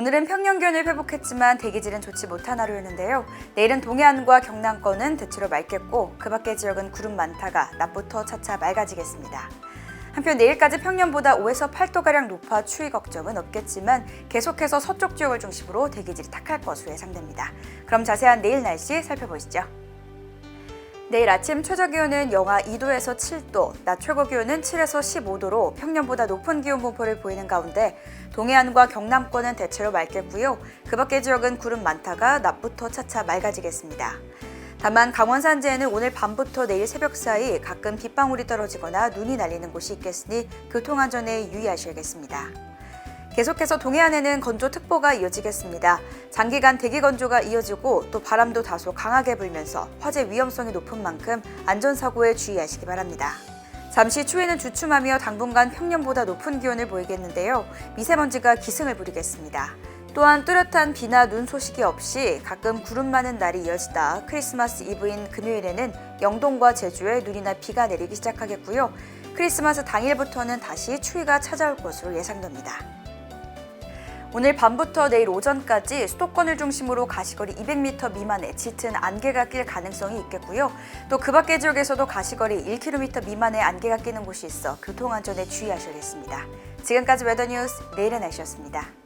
오늘은 평년 기온을 회복했지만 대기질은 좋지 못한 하루였는데요. 내일은 동해안과 경남권은 대체로 맑겠고 그 밖의 지역은 구름 많다가 낮부터 차차 맑아지겠습니다. 한편 내일까지 평년보다 5에서 8도가량 높아 추위 걱정은 없겠지만 계속해서 서쪽 지역을 중심으로 대기질이 탁할 것으로 예상됩니다. 그럼 자세한 내일 날씨 살펴보시죠. 내일 아침 최저 기온은 영하 2도에서 7도, 낮 최고 기온은 7에서 15도로 평년보다 높은 기온 분포를 보이는 가운데 동해안과 경남권은 대체로 맑겠고요. 그 밖의 지역은 구름 많다가 낮부터 차차 맑아지겠습니다. 다만 강원 산지에는 오늘 밤부터 내일 새벽 사이 가끔 빗방울이 떨어지거나 눈이 날리는 곳이 있겠으니 교통 안전에 유의하셔야겠습니다. 계속해서 동해안에는 건조특보가 이어지겠습니다. 장기간 대기 건조가 이어지고 또 바람도 다소 강하게 불면서 화재 위험성이 높은 만큼 안전사고에 주의하시기 바랍니다. 잠시 추위는 주춤하며 당분간 평년보다 높은 기온을 보이겠는데요. 미세먼지가 기승을 부리겠습니다. 또한 뚜렷한 비나 눈 소식이 없이 가끔 구름 많은 날이 이어지다 크리스마스 이브인 금요일에는 영동과 제주에 눈이나 비가 내리기 시작하겠고요. 크리스마스 당일부터는 다시 추위가 찾아올 것으로 예상됩니다. 오늘 밤부터 내일 오전까지 수도권을 중심으로 가시거리 200m 미만의 짙은 안개가 낄 가능성이 있겠고요. 또 그 밖의 지역에서도 가시거리 1km 미만의 안개가 끼는 곳이 있어 교통안전에 주의하셔야겠습니다. 지금까지 웨더뉴스 내일의 날씨였습니다.